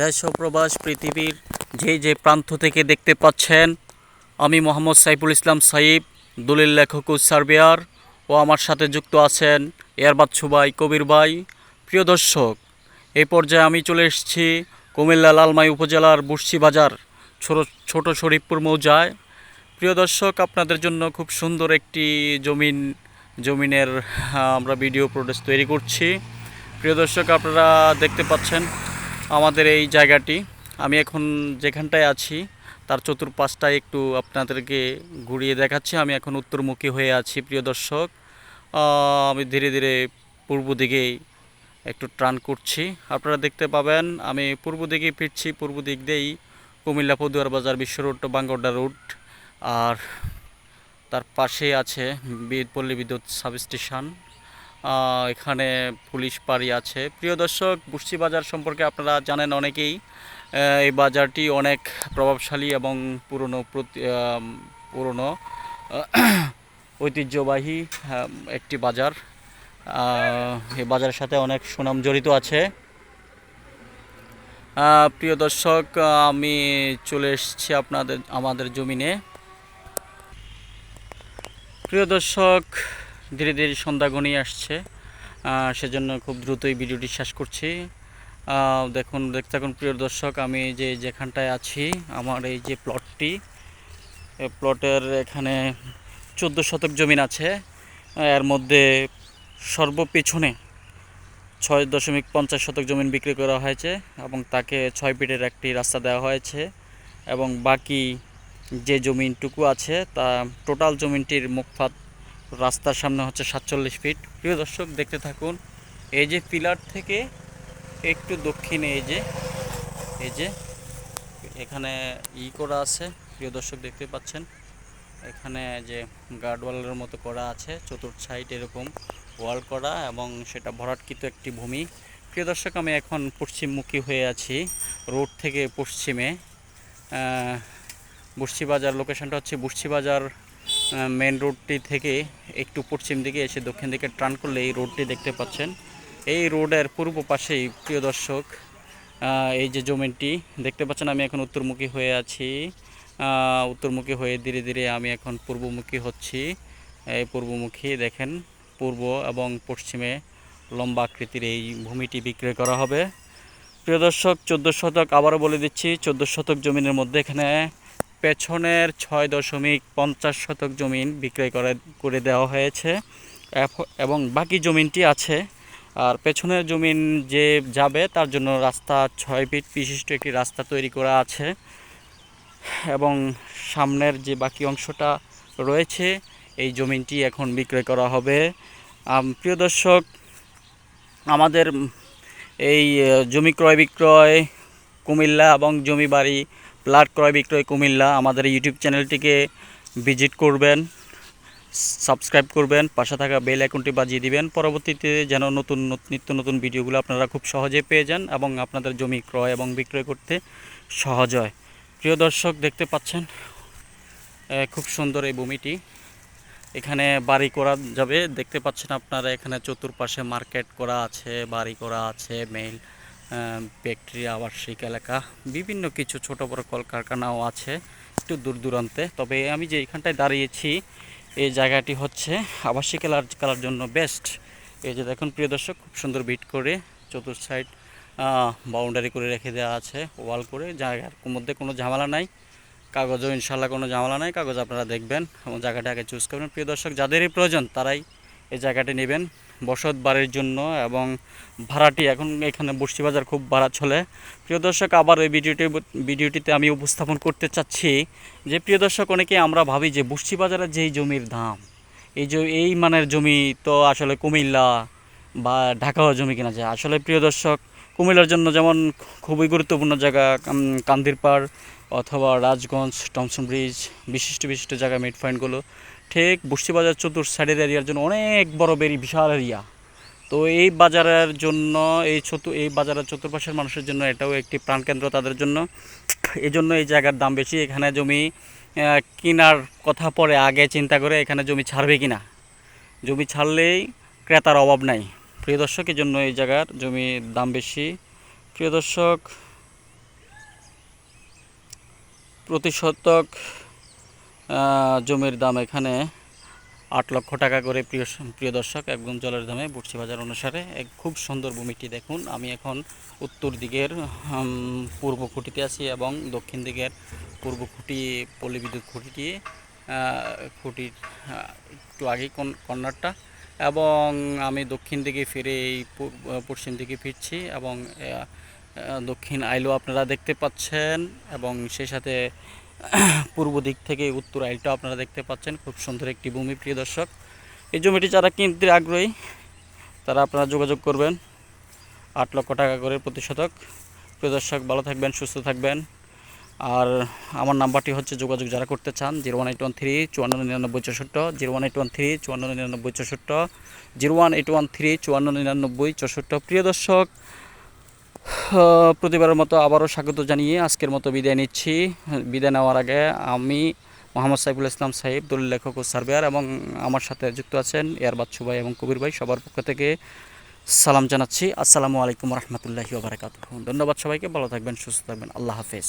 দেশ প্রবাস, পৃথিবীর যে যে প্রান্ত থেকে দেখতে পাচ্ছেন, আমি মোহাম্মদ সাইফুল ইসলাম সাইব দলিল লেখক সার্বিয়ার ও আমার সাথে যুক্ত আছেন এয়ারবাচ্ছু ভাই কবির ভাই। প্রিয় দর্শক এই পর্যায়ে আমি চলে এসেছি কুমিল্লা লালমাই উপজেলার বুসছি বাজার, ছোট ছোট শরীফপুর মৌজায়। প্রিয় দর্শক, আপনাদের জন্য খুব সুন্দর একটি জমিন, জমিনের, আমরা ভিডিও প্রোডাক্ট তৈরি করছি। প্রিয় দর্শক, আপনারা দেখতে পাচ্ছেন আমাদের এই জায়গাটি। আমি এখন যেখানটায় আছি, তার চতুর্পাশটায় একটু আপনাদেরকে ঘুরিয়ে দেখাচ্ছি। আমি এখন উত্তরমুখী হয়ে আছি, প্রিয় দর্শক। আমি ধীরে ধীরে পূর্ব দিকেই একটু ট্রান করছি। আপনারা দেখতে পাবেন, আমি পূর্ব দিকে ফিরছি, পূর্ব দিক দিয়েই কুমিল্লা পদুয়ার বাজার বিশ্ব রোড বাঙ্গড্ডা রোড আর তার পাশে আছে বি- পল্লী বিদ্যুৎ সাবস্টেশন। এখানে পুলিশ পাড়ি আছে। প্রিয় দর্শক, বুসছি বাজার সম্পর্কে আপনারা জানেন অনেকেই। এই বাজারটি অনেক প্রভাবশালী এবং পুরনো পুরনো ঐতিহ্যবাহী একটি বাজার। এই বাজারের সাথে অনেক সুনাম জড়িত আছে। প্রিয় দর্শক, আমি চলে এসেছি আপনাদের, আমাদের জমিনে। প্রিয় দর্শক ধীরে ধীরে সন্ধ্যা ঘনিয়ে আসছে। সেজন্য খুব দ্রুতই ভিডিওটি শেষ করছি। দেখুন, দেখতে থাকুন প্রিয় দর্শক, আমি যে যেখানটায় আছি, আমার এই যে প্লটটি প্লটের এখানে চোদ্দ শতক জমিন আছে। এর মধ্যে সর্বপিছনে ছয় দশমিক পঞ্চাশ শতক জমিন বিক্রি করা হয়েছে এবং তাকে ছয় ফিটের একটি রাস্তা দেওয়া হয়েছে এবং বাকি যে জমিনটুকু আছে, তা টোটাল জমিনটির মুখপাত রাস্তার সামনে হচ্ছে সাতচল্লিশ ফিট প্রিয় দর্শক, দেখতে থাকুন, এই যে পিলার থেকে একটু দক্ষিণে এই যে এই যে এখানে ই করা আছে, প্রিয় দর্শক দেখতে পাচ্ছেন, এখানে যে গার্ডওয়ালের মতো করা আছে চতুর্থ সাইড এরকম ওয়াল করা এবং সেটা ভরাটকৃত একটি ভূমি। প্রিয় দর্শক, আমি এখন পশ্চিমমুখী হয়ে আছি, রোড থেকে পশ্চিমে। বুসছি বাজার লোকেশনটা হচ্ছে বুসছি বাজার মেন রোডটি থেকে একটু পশ্চিম দিকে এসে দক্ষিণ দিকে টার্ন করলে এই রোডটি দেখতে পাচ্ছেন। এই রোডের পূর্ব পাশেই, প্রিয় দর্শক এই যে জমিনটি, দেখতে পাচ্ছেন আমি এখন উত্তরমুখী হয়ে আছি। উত্তরমুখী হয়ে ধীরে ধীরে আমি এখন পূর্বমুখী হচ্ছি। এই পূর্বমুখী দেখেন, পূর্ব এবং পশ্চিমে লম্বা আকৃতির এই ভূমিটি বিক্রয় করা হবে। প্রিয় দর্শক, চোদ্দ শতক আবারও বলে দিচ্ছি, চোদ্দ শতক জমিনের মধ্যে এখানে পেছনের ছয় দশমিক পঞ্চাশ শতক জমিন বিক্রয় করে করে দেওয়া হয়েছে। এবং বাকি জমিনটি আছে। আর পেছনের জমিন যে যাবে, তার জন্য রাস্তা ছয় ফিট বিশিষ্ট একটি রাস্তা তৈরি করা আছে। এবং সামনের যে বাকি অংশটা রয়েছে, এই জমিনটি এখন বিক্রয় করা হবে। প্রিয় দর্শক, আমাদের এই জমি ক্রয় বিক্রয়, কুমিল্লা এবং জমি বাড়ি প্লাট ক্রয় বিক্রয় কুমিল্লা, আমাদের ইউটিউব চ্যানেলটিকে ভিজিট করবেন, সাবস্ক্রাইব করবেন, পাশে থাকা বেল আইকনটি বাজিয়ে দিবেন। পরবর্তীতে যেন নতুন নত- নিত্য নতুন ভিডিওগুলো আপনারা খুব সহজে পেয়ে যান এবং আপনাদের জমি ক্রয় এবং বিক্রয় করতে সহজ হয়। প্রিয় দর্শক, দেখতে পাচ্ছেন খুব সুন্দর এই ভূমিটি। এখানে বাড়ি করা যাবে। দেখতে পাচ্ছেন আপনারা এখানে চতুর্পাশে মার্কেট করা আছে, বাড়ি করা আছে মেল ফ্যাক্টরি আবাসিক এলাকা, বিভিন্ন কিছু ছোট বড় কলকারখানাও আছে একটু দূর দূরান্তে। তবে আমি যে এখানটায় দাঁড়িয়েছি, এই জায়গাটি হচ্ছে আবাসিক এলাকার জন্য বেস্ট এই যে দেখুন, প্রিয় দর্শক, খুব সুন্দর বিট করে চতুর্থ সাইড বাউন্ডারি করে রেখে দেওয়া আছে ওয়াল করে। জায়গার মধ্যে কোনো ঝামেলা নাই। কাগজও ইনশাল্লাহ কোনো ঝামেলা নাই। কাগজ আপনারা দেখবেন। এবং জায়গাটা আগে চুজ করবেন। প্রিয় দর্শক, যাদেরই প্রয়োজন, তারাই এই জায়গাটি নেবেন। বসত বাড়ির জন্য এবং ভাড়াটি এখন এখানে বস্তি বাজার খুব ভাড়া চলে। প্রিয় দর্শক, আবার এই ভিডিওটি, ভিডিওটিতে আমি উপস্থাপন করতে চাচ্ছি যে, প্রিয় দর্শক, অনেকে আমরা ভাবি যে বস্তি বাজারের যেই জমির দাম, এই যে, এই মানের জমি তো আসলে কুমিল্লা বা ঢাকাও জমি কেনা যায়। আসলে প্রিয় দর্শক, কুমিল্লার জন্য যেমন খুবই গুরুত্বপূর্ণ জায়গা কান্দিরপাড় অথবা রাজগঞ্জ, টমসন ব্রিজ, বিশিষ্ট বিশিষ্ট জায়গা মিড পয়েন্টগুলো ঠিক বস্তিবাজার চতুর সাইডের এরিয়ার জন্য অনেক বড় বেরি, বিশাল এরিয়া তো এই বাজারের জন্য, এই চতু, এই বাজারের চতুর্পাশের মানুষের জন্য এটাও একটি প্রাণকেন্দ্র তাদের জন্য। এই জন্য এই জায়গার দাম বেশি, এখানে জমি কেনার কথা পরে আগে চিন্তা করে এখানে জমি ছাড়বে কিনা। জমি ছাড়লেই ক্রেতার অভাব নাই। প্রিয় দর্শক জন্য এই জায়গার জমির দাম বেশি। প্রিয় দর্শক প্রতি শতক জমির দাম এখানে আট লক্ষ টাকা করে প্রিয় প্রিয় দর্শক, একদম জলের দামে বুটছি বাজার অনুসারে এক খুব সুন্দর ভূমিটি দেখুন। আমি এখন উত্তর দিকের পূর্ব খুঁটিতে আছি এবং দক্ষিণ দিকের পূর্ব খুঁটি পল্লী বিদ্যুৎ খুঁটিটি খুঁটির একটু কন- কর্নারটা এবং আমি দক্ষিণ দিকে ফিরে এই পশ্চিম দিকে ফিরছি এবং দক্ষিণ আইলও আপনারা দেখতে পাচ্ছেন এবং সেই সাথে পূর্ব দিক থেকে উত্তর আইলটাও আপনারা দেখতে পাচ্ছেন। খুব সুন্দর একটি ভূমি, প্রিয় দর্শক। এই জমিটি যারা কিনতে আগ্রহী, তারা আপনারা যোগাযোগ করবেন। আট লক্ষ টাকা করে প্রতি শতক। প্রিয় দর্শক, ভালো থাকবেন, সুস্থ থাকবেন। আর আমার নাম্বারটি হচ্ছে যোগাযোগ যারা করতে চান, zero one eight one three চুয়ান্ন নিরানব্বই চৌষট্টি, zero one eight one three চুয়ান্ন নিরানব্বই চৌষট্টি, zero one eight one three চুয়ান্ন নিরানব্বই চৌষট্টি। প্রিয় দর্শক প্রতিবারের মতো আবারও স্বাগত জানিয়ে আজকের মতো বিদায় নিচ্ছি। বিদায় নেওয়ার আগে আমি মোহাম্মদ সাইফুল ইসলাম সাহেব দলিল লেখক ও সার্ভেয়ার এবং আমার সাথে যুক্ত আছেন এয়ার বাচ্চু ভাই এবং কবির ভাই। সবার পক্ষ থেকে সালাম জানাচ্ছি। আসসালামু আলাইকুম রহমতুল্লাহি ওবরাকাত ধন্যবাদ সবাইকে। ভালো থাকবেন, সুস্থ থাকবেন। আল্লাহ হাফেজ।